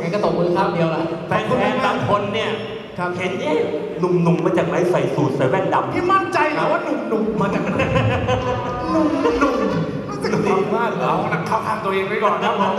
งั้นก็ตบมือข้างเดียวละแฟนๆบางคนเนี่ยครับเห็นเอ๊ะหนุ่มๆมาจากไหนใส่สูทใส่แว่นดำพี่มั่นใจเหรอว่าหนุ่มๆมาจากไหนหนุ่มๆรู้สึกดีมากเรานักเข้าข้างตัวเองไว้ก่อนนะผม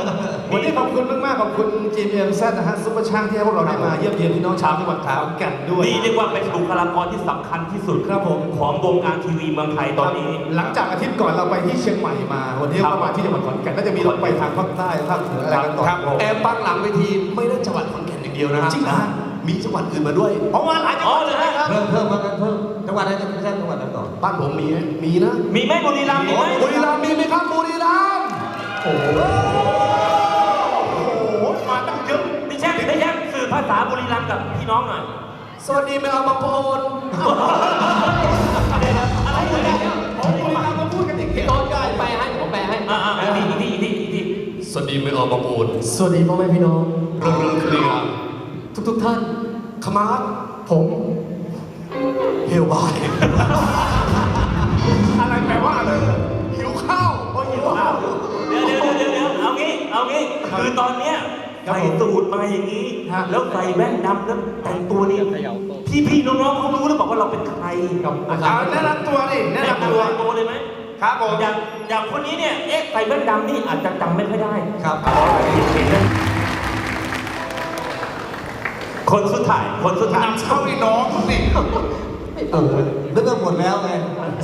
วันนี้ขอบคุณมากๆขอบคุณ GMZ นะฮะซุปเปอร์ช่างที่ให้พวกเราได้มาเยี่ยมเยียนพี่น้องชาวจังหวัดขอนแก่นด้วย นี่เรียกว่าเป็นบุคลากรที่สำคัญที่สุดครับผม ของวงการทีวีเมืองไทยตอนนี้ หลังจากอาทิตย์ก่อนเราไปที่เชียงใหม่มา วันนี้ครับเรามาที่จังหวัดขอนแก่นน่าจะมีเราไปทางภาคใต้ภาคเหนืออะไรกันต่อครับผมแอบปังหลังเวทีไม่ได้จังหวัดขอนแก่นอย่างเดียวนะฮะจริงเหรอฮะมีจังหวัดอื่นมาด้วย เพราะว่าหลายจังหอ๋อวัดเหรอนะฮะครับเพิ่มเพิ่มมากันเพิ่มจังหวัดไหนจะไม่ใช่จังหวัดนั้นต่อบ้านผมมีไหมมีนะ มีไหมบุรีรัมย์มีไหมบุรีรัมย์มีไหมครับบุรีรัมย์ โอ้โหมาตั้งเยอะไม่ใช่ไม่ใช่สื่อภาษาบุรีรัมย์กับพี่น้องหน่อย สวัสดีแม่อมาโพนอะไรเนี่ยผมบุรีรัมย์มาพูดกันอย่างนี้พี่โอ๊ตก็แปให้ผมแปให้อ่าอ่าอีกทีอีกทีอีกทีสวัสดีแม่อมาโพนสวัสดีพ่อแม่พี่น้องเรื่องเรื่องเคลียร์ทุกๆท่านขมาร์ผมเฮลบายอะไรแปลว่าอะไร คือตอนเนี้ยใส่สูทมาอย่างนี้แล้วใส่แว่นดำแล้วแต่งตัวนี้พี่พี่ๆน้องๆเขารู้หรือเปล่าว่าเราเป็นใครกับอาเอาจารย์แนะนำตัวดิแนะนำตัวตัวเลยไหมครับผม อย่างอย่างคนนี้เนี่ยเอ๊ะใส่แว่นดำนี่อาจจะจำไม่ค่อยได้ ครับคนสุดท้ายคนสุดท้ายนำเข้าไอ้น้องมึงนี่เออเรื่องหมดแล้วไง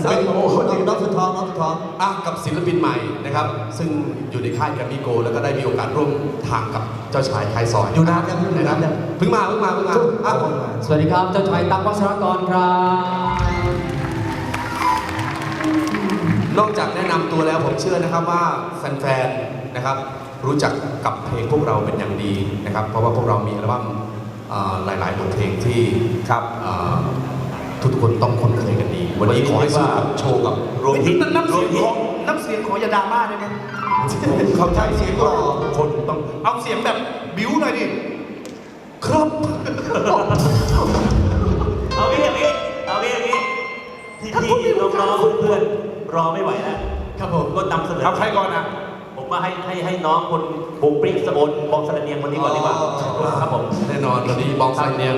เป็นโอ้โหน้องสุดท้องน้องสุดท้องอะกับศิลปินใหม่นะครับ ซึ่งอยู่ในค่ายแกรมมี่โกลแล้วก็ได้มีโอกาสร่วมทางกับเจ้าชายไทยสอนอยู่นานยังอยู่นานยังเพิ่งมาเพิ่งมาเพิ่งมาอะสวัสดีครับเจ้าชายตั๊กวัชรกรครับ นอกจากแนะนำตัวแล้วผมเชื่อนะครับว่าแฟนๆนะครับรู้จักกับเพลงพวกเราเป็นอย่างดีนะครับ เพราะว่าพวกเรามีอัลบั้มเอ่อหลายๆบทเพลงที่ครับเอ่อ ทุกๆคนต้องคุ้นเคยกันดี วันนี้ขอให้สู้กับโชว์กับรวมฮิตน้ำรเสีวยมงฮิขตองน้ำเสียงของอยาดราม่าได้ไหมเขาใช้เสียงหล่อคนต้องเอาเสียงแบบบิ้วหน่อยดิครับเอางี้อย่างนี้เอางี้อย่างนี้พี่พี่น้องๆเพื่อนๆรอไม่ไหวแล้วครับผมก็นำเสนอเอาใครก่อนนะผมว่าให้ให้ให้น้องคนบุกปริ้งสะบนบอกสระเนียงคนนี้ก่อนดีกว่าครับผมแน่นอนวันนี้บองไซเนียน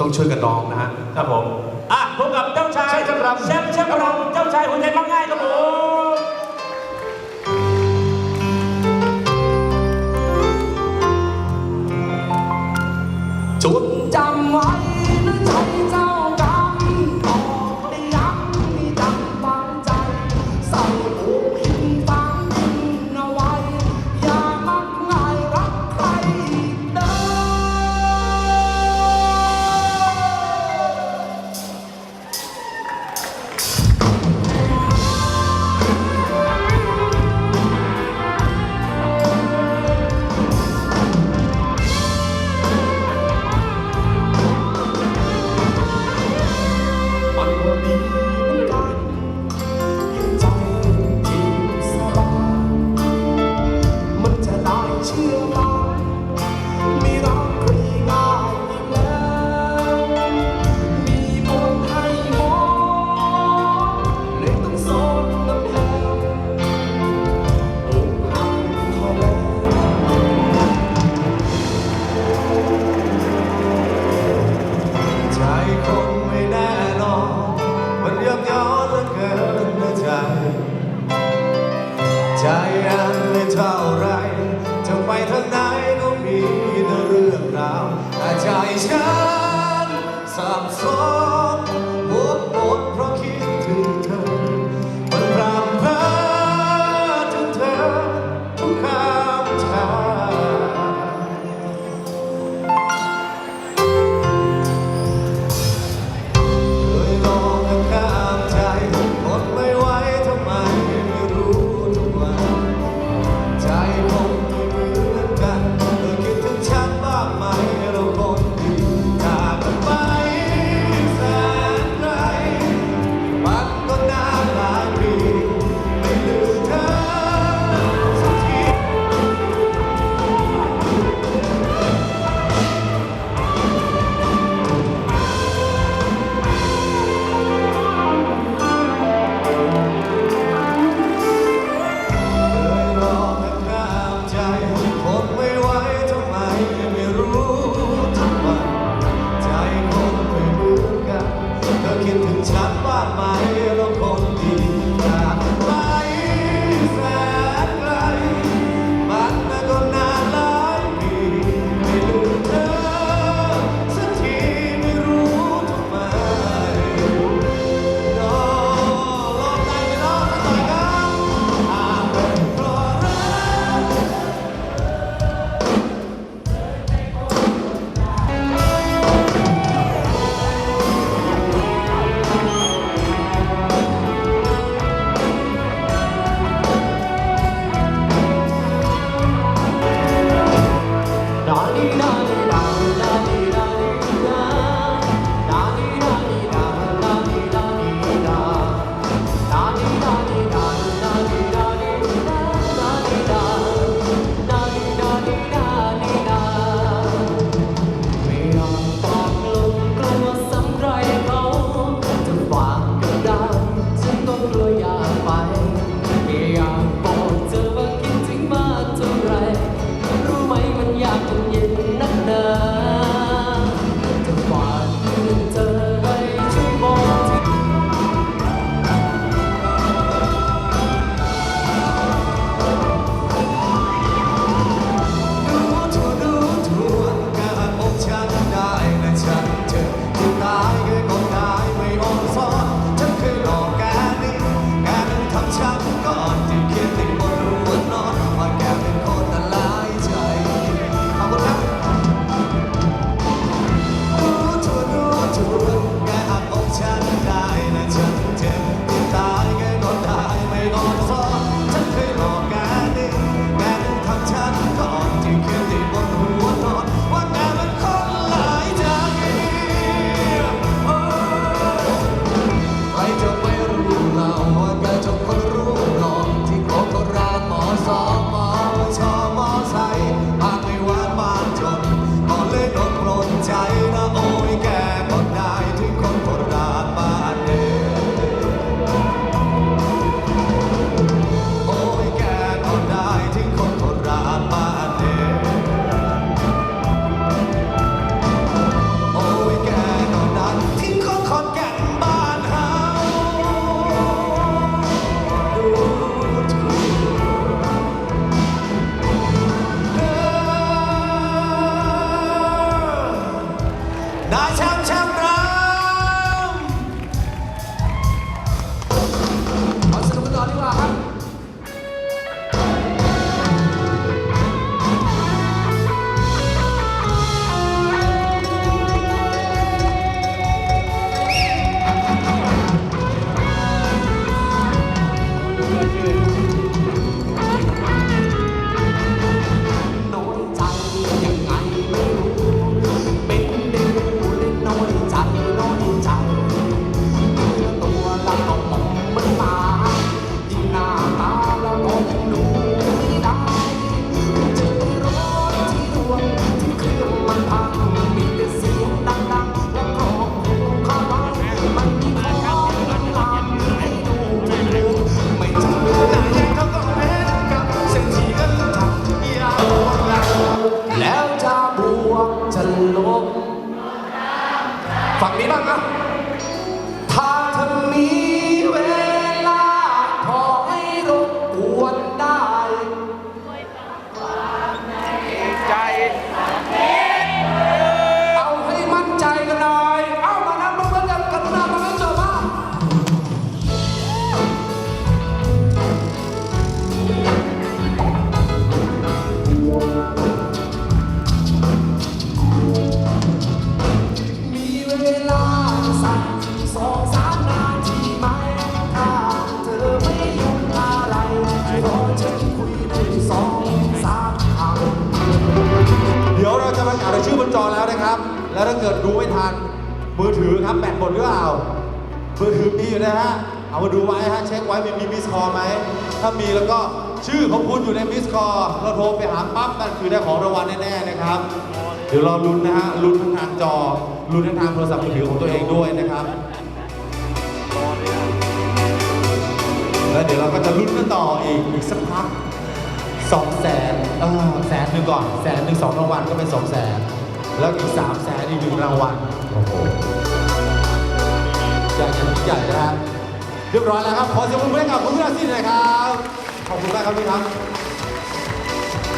ต้องช่วยกันร้องนะฮะครับผมอะพบกับเจ้าชายใช่ครับแชมป์แชมป์ จ แต่ ฉันบ้านไหม ฝั่ง มือถือมีอยู่นะฮะ เอามาดูไว้ฮะ เช็คไว้มีมีมิสคอไหม ถ้ามีแล้วก็ชื่อของคุณอยู่ในมิสคอเราโทรไปหาปั๊บนั่นคือได้ของรางวัลแน่ๆนะครับ เดี๋ยวรอลุ้นนะฮะ ลุ้นทั้งทางจอ ลุ้นทั้งทางโทรศัพท์มือถือของตัวเองด้วยนะครับ แล้วเดี๋ยวเราก็จะลุ้นกันต่ออีกอีกสักพักสองแสนเออแสนหนึ่งก่อน แสนหนึ่งสองรางวัลก็เป็นสองแสน แล้วอีกสามแสนอีกหนึ่งรางวัล โอ้โห ใหญ่ยังใหญ่นะครับเรียบร้อยแล้วครับ ขอเสียงปรบมือให้กับคุณพิราศิหน่อยครับ ขอบคุณมากครับพี่ครับ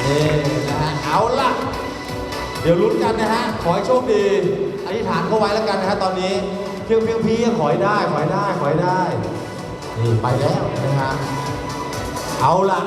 นี่นะฮะเอาล่ะ เดี๋ยวลุ้นกันนะฮะ ขอให้โชคดี อธิษฐานเข้าไว้แล้วกันนะฮะตอนนี้เพียงเพียงพี่ขอให้ได้ ขอให้ได้ ขอให้ได้ นี่ไปแล้วนะฮะ เอาล่ะ